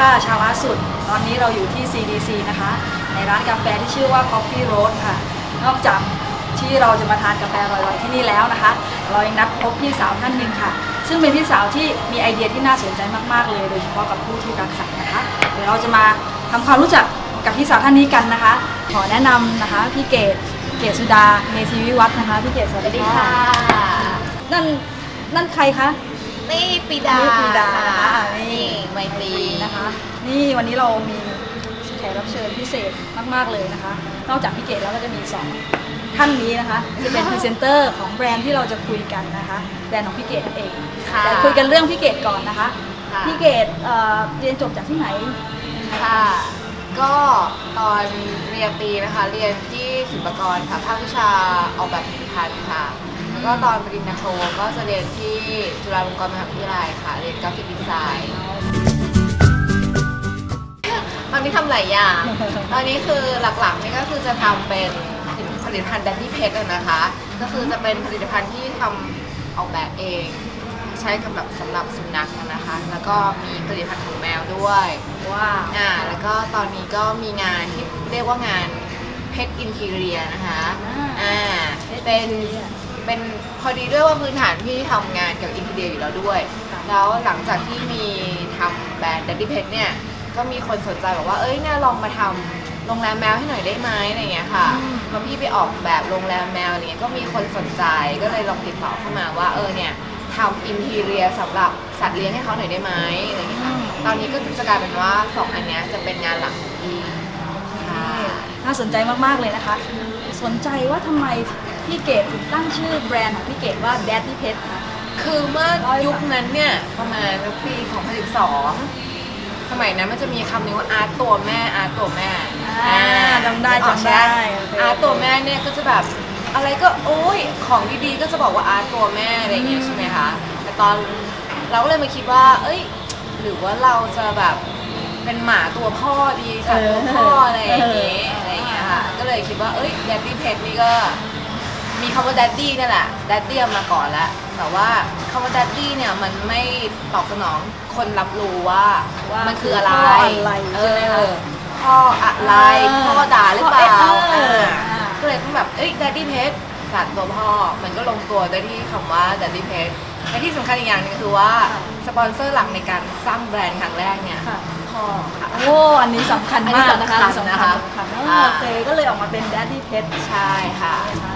ค่ะชาวอาสุด ตอนนี้เราอยู่ที่ CDC นะคะ ในร้านกาแฟที่ชื่อว่า Coffee Road ค่ะ นอกจากที่เราจะมาทานกาแฟอร่อยๆที่นี่แล้วนะคะ เรายังนัดพบพี่สาวท่านหนึ่งค่ะ ซึ่งเป็นพี่สาวที่มีไอเดียที่น่าสนใจมากๆเลย โดยเฉพาะกับผู้ที่รักสัตว์นะคะ เดี๋ยวเราจะมาทำความรู้จักกับพี่สาวท่านนี้กันนะคะ ขอแนะนำนะคะพี่เกดเกดสุดาเมธีวิวัฒน์นะคะพี่เกดสวัสดีค่ะนั่นนั่นใครคะ นี่ปีดานี่ปีดาค่ะนี่นี่ไมตรีนะคะ นี่วันนี้เรามีแขกรับเชิญพิเศษมาก ๆ เลยนะคะ นอกจากพี่เกดแล้วก็จะมีสองท่านนี้นะคะจะเป็นพรีเซนเตอร์ของแบรนด์ที่เราจะคุยกันนะคะ แบรนด์ของพี่เกดนั่นเองค่ะแต่คุยกันเรื่องพี่เกดก่อนนะคะค่ะพี่เกดเอ่อเรียนจบจากที่ไหนค่ะ ก็ตอนเรียนตรีนะคะ เรียนที่ศิลปากรค่ะภาควิชาออกแบบผลิตภัณฑ์ค่ะแล้ว ก็ตอนปริญญาโทก็จะเรียนที่จุฬาลงกรณ์มหาวิทยาลัยค่ะ เรียนกราฟิกดีไซน์ตอนนี้ทำหลายอย่าง ตอนนี้คือหลักๆนี่ก็คือจะทำเป็นผลิตภัณฑ์แดนนี่เพชรนะคะ ก็คือจะเป็นผลิตภัณฑ์ที่ทำออกแบบเอง ใช้สำหรับสำหรับสุนัขนะคะ แล้วก็มีผลิตภัณฑ์ของแมวด้วยว้าวอ่าแล้วก็ตอนนี้ก็มีงานที่เรียกว่างานเพชรอินทีเรียนะคะอ่าเป็น เป็นพอดีด้วยว่าพื้นฐานพี่ทำงานเกี่ยวกับอินทีเรียอยู่แล้วด้วย แล้วหลังจากที่มีทำแบรนด์ Daddy Pet เนี่ย ก็มีคนสนใจบอกว่า เอ้ยเนี่ยลองมาทำโรงแรมแมวให้หน่อยได้ไหมอะไรเงี้ยค่ะพอพี่ไปออกแบบโรงแรมแมวอะไรเงี้ย ก็มีคนสนใจ ก็เลยลองติดต่อเข้ามาว่า เออเนี่ยทำอินทีเรียสำหรับสัตว์เลี้ยงให้เขาหน่อยได้ไหมอะไรเงี้ยค่ะ ตอนนี้ก็จะกลายเป็นว่าสองอันเนี้ยจะเป็นงานหลักของพี่ค่ะ น่าสนใจมาก ๆ เลยนะคะ สนใจว่าทำไม พี่เกดถึงตั้งชื่อแบรนด์ของพี่เกดว่า Daddy Pet คะคือเมื่อยุคนั้นเนี่ยประมาณปี 2012 สมัยนั้นมันจะมีคำนี้ว่าอาร์ตตัวแม่อาร์ตตัวแม่อ่าจำได้นึกออกจำได้ใช่โอเค อาร์ตตัวแม่เนี่ยก็จะแบบอะไรก็โอ้ยของดีๆก็จะบอกว่าอาร์ตตัวแม่อะไรอย่างเงี้ยใช่ไหมคะแต่ตอนเราก็เลยมาคิดว่า เอ้ย หรือว่าเราจะแบบเป็นหมาตัวพ่อดีสัตว์ตัวพ่ออะไรอย่างเงี้ยอะไรอย่างเงี้ยค่ะก็เลยคิดว่าเอ้ยแดดดี้เพ t นี่ก็ มีคำว่า daddy นั่นแหละ daddy เอามาก่อนแล้วแต่ว่าคำว่า daddy เนี่ยมันไม่ตอบสนองคนรับรู้ว่าว่ามันคืออะไรพ่ออะไรเอใช่ไหมคะ อพ่ออะไรอ่าพ่อด่าหรือเปล่าเอออ่าอ่า ก็เลยต้องแบบเอ้ย daddy pet สัตว์ตัวพ่อ มันก็ลงตัวด้วยที่คำว่า daddy pet และที่สำคัญอีกอย่างหนึงคือว่าสปอนเซอร์หลักในการสร้างแบรนด์ครั้งแรกเนี่ยค่ะ พ่อค่ะ โอ้อันนี้สำคัญมากนะคะอันนี้สำคัญนะคะ สำคัญอ่าโอเคก็เลยออกมาเป็น Daddy Pet ใช่ค่ะคื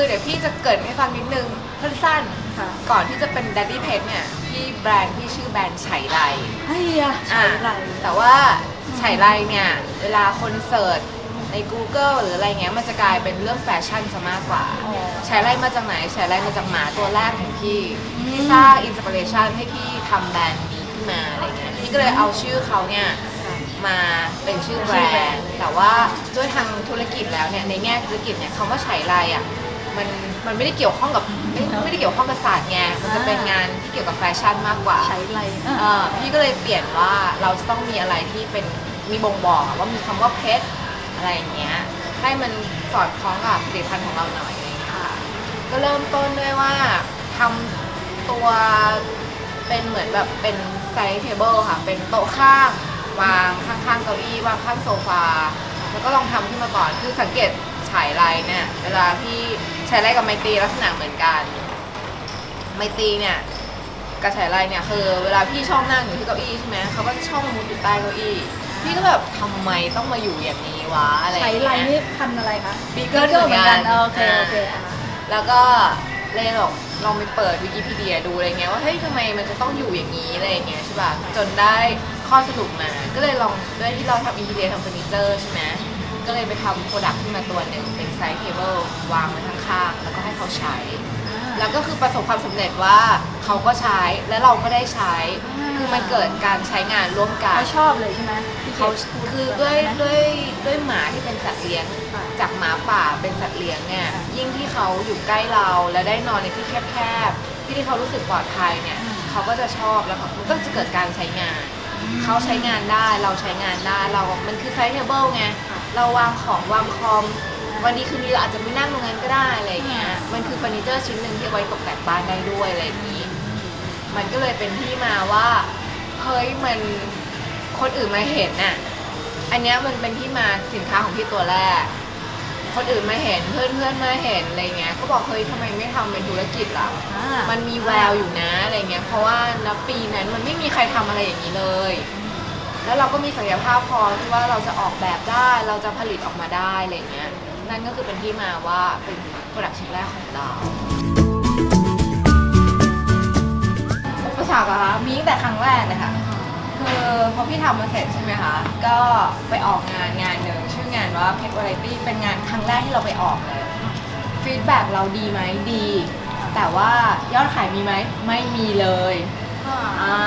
อเดี๋ยวพี่จะเกริดให้ฟังนิดนึงสั้นๆค่ะก่อนที่จะเป็น Daddy Pet เนี่ยที่แบรนด์ที่ชื่อแบรนด์ไฉไล ไอ้ยะใช้ไร แต่ว่าไฉไลเนี่ยเวลาคนเสิร์ชใน Google หรืออะไรเงี้ยมันจะกลายเป็นเรื่องแฟชั่นซะมากกว่าอ๋อไฉไลมาจากไหนไฉไลมาจากหมาตัวแรกของพี่อืม ที่สร้างอินสปิเรชันให้พี่ทำแบรนด์นี้ขึ้นมาอะไรเงี้ยพี่ก็เลยเอาชื่อเขาเนี่ยมาเป็นชื่อแบรนด์แต่ว่าด้วยทางธุรกิจแล้วเนี่ยในแง่ธุรกิจเนี่ยคำว่าไฉไลอะ มันมันไม่ได้เกี่ยวข้องกับไม่ไม่ได้เกี่ยวข้องกับศาสตร์ไงมันจะเป็นงานที่เกี่ยวกับแฟชั่นมากกว่าใช้ไรเออพี่ก็เลยเปลี่ยนว่าเราจะต้องมีอะไรที่เป็นมีบ่งบอกอะว่ามีคำว่าเพชรอะไรอย่างเงี้ยให้มันสอดคล้องกับผลิตภัณฑ์ของเราหน่อยอะไรอย่างเลยค่ะก็เริ่มต้นด้วยว่าทำตัวเป็นเหมือนแบบเป็นไซส์เทเบิลค่ะ เป็นโต๊ะข้างวางข้างๆเก้าอี้วางข้างโซฟา แล้วก็ลองทำขึ้นมาก่อน คือสังเกตฉายไลน์เนี่ย เวลาที่ ฉายไลน์กับไมตรีลักษณะเหมือนกัน ไมตรีเนี่ยกับฉายไลน์เนี่ยคือเวลาพี่ชอบนั่งอยู่ที่เก้าอี้ใช่ไหมเขาก็จะชอบมามุดอยู่ใต้เก้าอี้พี่ก็แบบทำไมต้องมาอยู่อย่างนี้วะอะไรอใช้ย่างไรเงี้ยนี่พันธุ์อะไรคะ Beagle Beagle เหมือนกันโอเคโอเคอะแล้วก็เลยลองลองไปเปิดวิกิพีเดียดูอะไรเงี้ยว่าเฮ้ยทำไมมันจะต้องอยู่อย่างนี้อะไรอย่างเงี้ยใช่ป่ะจนได้ข้อสรุปมา ก็เลยลองด้วยที่เราทำอินทีเรียทำเฟอร์นิเจอร์ใช่ไหม ก็เลยไปทำโปรดักต์ขึ้นมาตัวหนึ่งเป็นไซส์เทเบิลวางไว้ข้างๆแล้วก็ให้เขาใช้ แล้วก็คือประสบความสำเร็จว่าเขาก็ใช้และเราก็ได้ใช้อ่าคือมันเกิดการใช้งานร่วมกัน เขาชอบเลยใช่ไหมพี่กเขาดพูคือแบบด้วยนั้นไหมด้วยด้วยหมาที่เป็นสัตว์เลี้ยงค่ะจากหมาป่าเป็นสัตว์เลี้ยงเนี่ยค่ะยิ่งที่เขาอยู่ใกล้เราและได้นอนในที่แคบๆที่ที่เขารู้สึกปลอดภัยเนี่ยอืม เขาก็จะชอบแล้วก็มันก็จะเกิดการใช้งาน เขาใช้งานได้เราใช้งานได้เรา มันคือไซส์เทเบิลไงค่ะ เราวางของวางคอม วันนี้คืนนี้เราอาจจะไม่นั่งตรงนั้นก็ได้อะไรอย่างเงี้ยอืมมันคือเฟอร์นิเจอร์ชิ้นหนึ่งที่เอาไว้ตกแต่งบ้านได้ด้วยอะไรอย่างนี้อมันก็เลยเป็นที่มาว่าเฮ้ยมันคนอื่นมาเห็นน่ะอันเนี้ยมันเป็นที่มาสินค้าของพี่ตัวแรก คนอื่นมาเห็นเพื่อนเพื่อนๆมาเห็นอะไรเงี้ยก็บอกเฮ้ยทำไมไม่ทำเป็นธุรกิจล่ะอ่ามันมีแววอยู่นะอะไรเงี้ยเพราะว่าณปีนั้นมันไม่มีใครทำอะไรอย่างนี้เลย แล้วเราก็มีศักยภาพพอที่ว่าเราจะออกแบบได้ เราจะผลิตออกมาได้อะไรเงี้ย นั่นก็คือเป็นที่มาว่าเป็นโปรดักชิ้นแรกของเราอุปสรรคอะคะ มีตั้งแต่ครั้งแรกเลยค่ะ คือพอพี่ทำมาเสร็จใช่ไหมคะ ก็ไปออกงานงานหนึ่งชื่องานว่าเพ t ว a ไรตี้เป็นงานครั้งแรกที่เราไปออกเลยฟีดแบ็กเราดีไหมดี แต่ว่ายอดขายมีไหมไม่มีเลย อ่าอ่า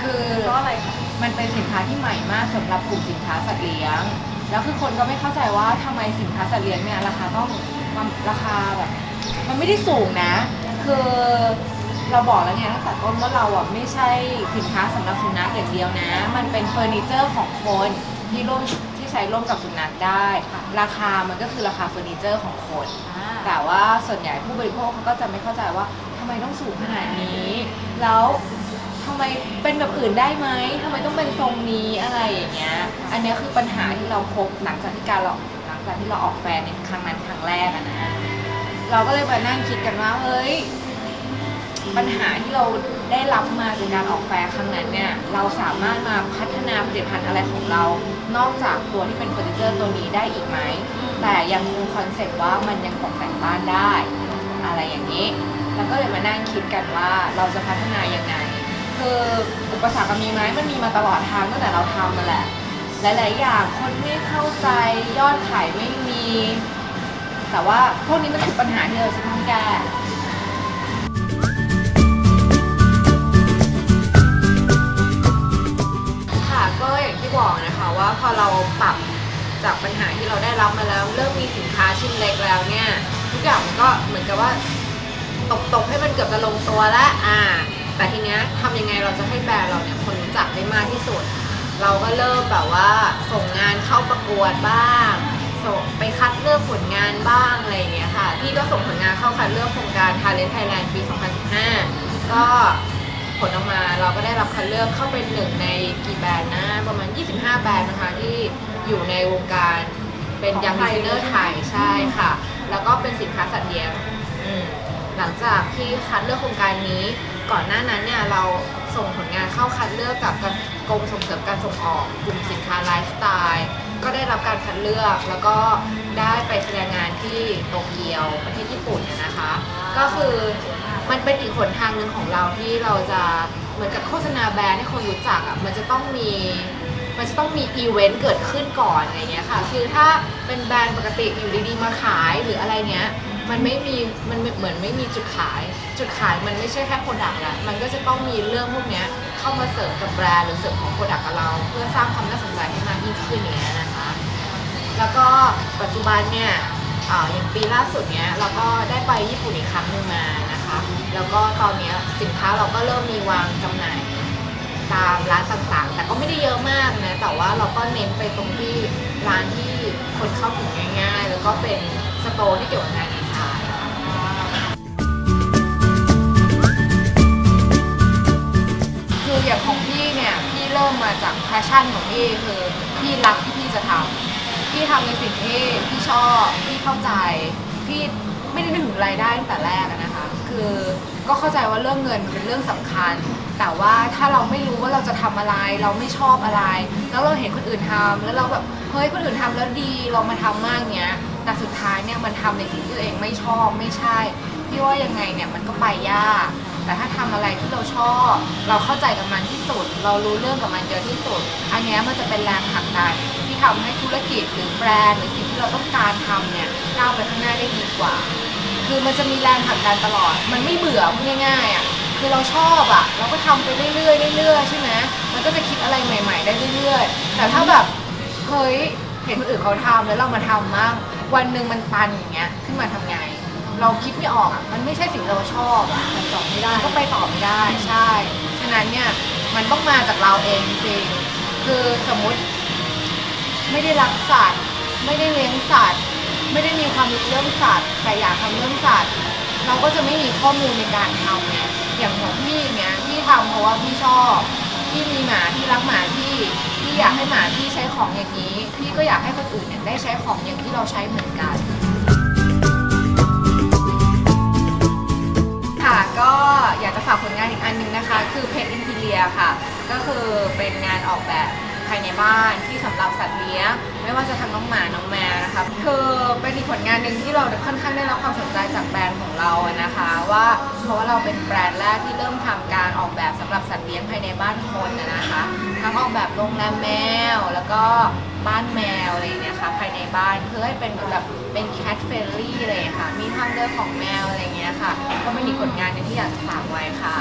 คือเพราะอะไรคะ มันเป็นสินค้าที่ใหม่มากสำหรับกลุ่มสินค้าสัตว์เลี้ยง แล้วคือคนก็ไม่เข้าใจว่าทำไมสินค้าสัตว์เลี้ยงเนี่ยราคาต้องมันราคาแบบ มันไม่ได้สูงนะ คือเราบอกแล้วไงตั้งแต่ต้นว่าเราอะไม่ใช่สินค้าสำหรับสุนัขอย่างเดียวนะ มันเป็นเฟอร์นิเจอร์ของคนที่ร่วมที่ใช้ร่วมกับสุนัขได้ ราคามันก็คือราคาเฟอร์นิเจอร์ของคนอ่าแต่ว่าส่วนใหญ่ผู้บริโภคเขาก็จะไม่เข้าใจว่าทำไมต้องสูงขนาดนี้ แล้ว ทำไมเป็นแบบอื่นได้ไหมทำไมต้องเป็นทรงนี้อะไรอย่างเงี้ย อันเนี้ยคือปัญหาที่เราพบหลังจากที่การเราหลังจากที่เราออกแฟนในครั้งนั้นครั้งแรกอะนะ เราก็เลยมานั่งคิดกันว่าเฮ้ยปัญหาที่เราได้รับมาจากการออกแฟร์ครั้งนั้นเนี่ย เราสามารถมาพัฒนาผลิตภัณฑ์อะไรของเรา นอกจากตัวที่เป็นเฟอร์นิเจอร์ตัวนี้ได้อีกไหม แต่ยังคงคอนเซ็ปต์ว่ามันยังตกแต่งบ้านได้ อะไรอย่างนี้ แล้วก็เลยมานั่งคิดกันว่าเราจะพัฒนายังไง คืออุปสรรคมันมีไหมมันมีมาตลอดทางตั้งแต่เราทำมาแหละ หลาย ๆ อย่างคนไม่เข้าใจยอดขายไม่มี แต่ว่าพวกนี้มันคือปัญหาที่เราจะต้องแก้ค่ะก็อย่างที่บอกนะคะว่าพอเราปรับจากปัญหาที่เราได้รับมาแล้ว เริ่มมีสินค้าชิ้นเล็กแล้วเนี่ย ทุกอย่างมันก็เหมือนกับว่าตกตกๆให้มันเกือบจะลงตัวแล้วอ่า แต่ทีเนี้ยทำยังไงเราจะให้แบรนด์เราเนี่ยคนรู้จักได้มากที่สุด เราก็เริ่มแบบว่าส่งงานเข้าประกวดบ้างส่งไปคัดเลือกผลงานบ้างอะไรอย่างเงี้ยค่ะพี่ก็ส่งผลงานเข้าคัดเลือกโครงการ Talent Thailand ปี 2015 ก็ผลออกมาเราก็ได้รับคัดเลือกเข้าเป็นหนึ่งในกี่แบรนด์นะ ประมาณ 25 แบรนด์นะคะที่อยู่ในวงการเป็นยังดีไซเนอร์ไทยใช่ค่ะ แล้วก็เป็นสินค้าสัตว์เลี้ยงอืมหลังจากที่คัดเลือกโครงการนี้ ก่อนหน้านั้นเนี่ยเราส่งผลงานเข้าคัดเลือกกับกรมส่งเสริมการส่งออกกลุ่มสินค้าไลฟ์สไตล์ก็ได้รับการคัดเลือกแล้วก็ได้ไปแสดงงานที่โตเกียวประเทศญี่ปุ่นนะคะ ก็คือมันเป็นอีกหนทางหนึ่งของเราที่เราจะเหมือนกับโฆษณาแบรนด์ให้คนรู้จักอะมันจะต้องมีมันจะต้องมีอีเวนต์เกิดขึ้นก่อนอะไรเงี้ยค่ะคือถ้าเป็นแบรนด์ปกติอยู่ดีๆมาขายหรืออะไรเนี้ยมันไม่มีมันเหมือนไม่มีจุดขาย จุดขายมันไม่ใช่แค่โปรดักต์ละมันก็จะต้องมีเรื่องพวกเนี้ยเข้ามาเสริมกับแบรนด์หรือเสริมของโปรดักต์กับเรา เพื่อสร้างความน่าสนใจให้มากยิ่งขึ้นอย่างเงี้ยนะคะ แล้วก็ปัจจุบันเนี่ยอ่าอย่างปีล่าสุดเนี้ยเราก็ได้ไปญี่ปุ่นอีกครั้งหนึ่งมานะคะ แล้วก็ตอนเนี้ยสินค้าเราก็เริ่มมีวางจำหน่ายตามร้านต่างๆ แต่ก็ไม่ได้เยอะมากนะ แต่ว่าเราก็เน้นไปตรงที่ร้านที่คนเข้าถึงง่าย ๆ แล้วก็เป็นสโตร์ที่เกี่ยวกับงาน ดีไซน์คืออย่างของพี่เนี่ยพี่เริ่มมาจากแพชชั่นของพี่คือพี่รักที่พี่จะทำพี่ทำในสิ่งที่พี่ชอบพี่เข้าใจพี่ไม่ได้นึกถึงรายได้ตั้งแต่แรกนะคะ คือก็เข้าใจว่าเรื่องเงินเป็นเรื่องสำคัญ แต่ว่าถ้าเราไม่รู้ว่าเราจะทำอะไร เราไม่ชอบอะไร แล้วเราเห็นคนอื่นทำแล้วเราแบบเฮ้ยคนอื่นทำแล้วดีเรามาทำมากเนี้ยแต่สุดท้ายเนี่ยมันทำในสิ่งที่ตัวเองไม่ชอบไม่ใช่พี่ว่ายังไงเนี่ยมันก็ไปยาก แต่ถ้าทำอะไรที่เราชอบ เราเข้าใจกับมันที่สุด เรารู้เรื่องกับมันเยอะที่สุด อันนี้มันจะเป็นแรงผลักดันที่ทำให้ธุรกิจหรือแบรนด์หรือสิ่งที่เราต้องการทำเนี่ยก้าวไปข้างหน้าได้ดีกว่า คือมันจะมีแรงผลักดันตลอด มันไม่เบื่อพูดง่ายๆอะคือเราชอบอะ เราก็ทำไปเรื่อยๆเรื่อยๆใช่ไหมมันก็จะคิดอะไรใหม่ ๆ ได้เรื่อยๆ แต่ถ้าแบบเฮ้ยเห็นคนอื่นเขาทำแล้วเรามาทำมั่งวันหนึ่งมันตันอย่างเงี้ยขึ้นมาทำไง เราคิดไม่ออกอะมันไม่ใช่สิ่งที่เราชอบอะมันตอบไม่ได้ ก็ไปต่อไม่ได้ใช่ ฉะนั้นเนี่ยมันต้องมาจากเราเองจริงๆคือสมมุติ ไม่ได้รักสัตว์ไม่ได้เลี้ยงสัตว์ ไม่ได้มีความรู้เรื่องสัตว์แต่อยากทำเรื่องสัตว์ เราก็จะไม่มีข้อมูลในการทำไงอย่างของพี่อย่างเนี้ยพี่ทำเพราะว่าพี่ชอบพี่มีหมาพี่รักหมาพี่พี่อยากให้หมาพี่ใช้ของอย่างนี้ พี่ก็อยากให้คนอื่นเนี่ยได้ใช้ของอย่างที่เราใช้เหมือนกัน ค่ะก็อยากจะฝากผลงานอีกอันหนึงนะคะ คือเพจอินทีเลียค่ะ ก็คือเป็นงานออกแบบภายในบ้านที่สำหรับสัตว์เลี้ยง ไม่ว่าจะทำน้องหมาน้องแมวนะคะคือเป็นอีกผลงานหนึ่งที่เราค่อนข้างได้รับความสนใจจากแบรนด์ของเราอะนะคะว่าเพราะว่าเราเป็นแบรนด์แรกที่เริ่มทำการออกแบบสำหรับสัตว์เลี้ยงภายในบ้านคนนะคะทั้งออกแบบโรงแรมแมว แล้วก็บ้านแมวอะไรอย่างเงี้ยค่ะภายในบ้านเพื่อให้เป็นเหมือนแบบเป็นแคทเฟรนลี่เลยค่ะ มีทางเลือกของแมวอะไรอย่างเงี้ยค่ะ ก็เป็นอีกผลงานหนึงที่อยากจะฝากไว้ค่ะ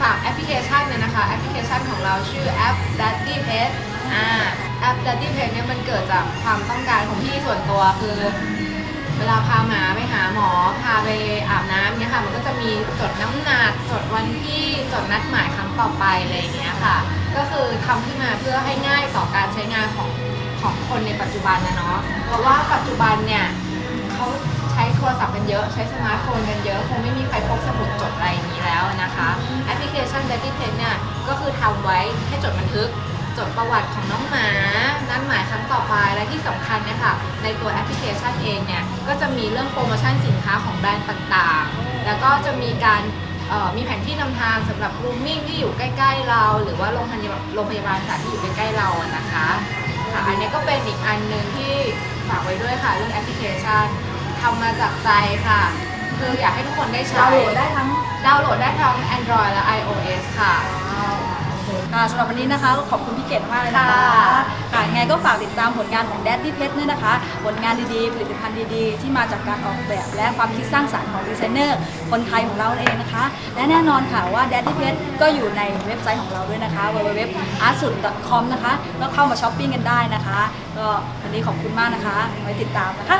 ฝากแอปพลิเคชันเลยนะคะแอปพลิเคชันของเราชื่อแอป Daddy Pet อ่าแอป Daddy Pet เนี่ยมันเกิดจากความต้องการของพี่ส่วนตัวคือ เวลาพาหมาไปหาหมอ พาไปอาบน้ำเนี่ยค่ะ มันก็จะมีจดน้ำหนักจดวันที่จดนัดหมายครั้งต่อไปอะไรอย่างเงี้ยค่ะ ก็คือทำขึ้นมาเพื่อให้ง่ายต่อการใช้งานของของคนในปัจจุบันนะเนาะ เพราะว่าปัจจุบันเนี่ยเขาใช้โทรศัพท์กันเยอะ ใช้สมาร์ทโฟนกันเยอะคงไม่มีใครพกสมุดจดอะไรอย่างนี้แล้วนะคะ แอปพลิเคชัน Daddy Pet เนี่ยก็คือทำไว้ให้จดบันทึก จดประวัติของน้องหมา นัดหมายครั้งต่อไป และที่สำคัญเนี่ยค่ะ ในตัวแอปพลิเคชันเองเนี่ย ก็จะมีเรื่องโปรโมชั่นสินค้าของแบรนด์ต่างๆ แล้วก็จะมีการเอ่อมีแผนที่นำทางสำหรับ grooming ที่อยู่ใกล้ ๆ เรา หรือว่าโรงพยาบาลโรงพยาบาลสัตว์ที่อยู่ใกล้ ๆ เราอะนะคะค่ะอันนี้ก็เป็นอีกอันหนึ่งที่ฝากไว้ด้วยค่ะ เรื่องแอปพลิเคชันทำมาจากใจค่ะ คืออยากให้ทุกคนได้ใช้ดาวน์โหลดได้ทั้งดาวน์โหลดได้ทั้ง Android และ iOS ค่ะ ค่ะสำหรับวันนี้นะคะก็ขอบคุณพี่เกดมากเลยนะคะค่ะค่ะยังไงก็ฝากติดตามผลงานของ Daddy Pet เนี่ยนะคะ ผลงานดีๆ ผลิตภัณฑ์ดีๆ ที่มาจากการออกแบบและความคิดสร้างสรรค์ของดีไซเนอร์คนไทยของเราเองนะคะ และแน่นอนค่ะว่า Daddy Pet ก็อยู่ในเว็บไซต์ของเราด้วยนะคะ www.artsud.com นะคะก็เข้ามาช้อปปิ้งกันได้นะคะ ก็วันนี้ขอบคุณมากนะคะไว้ติดตามนะคะ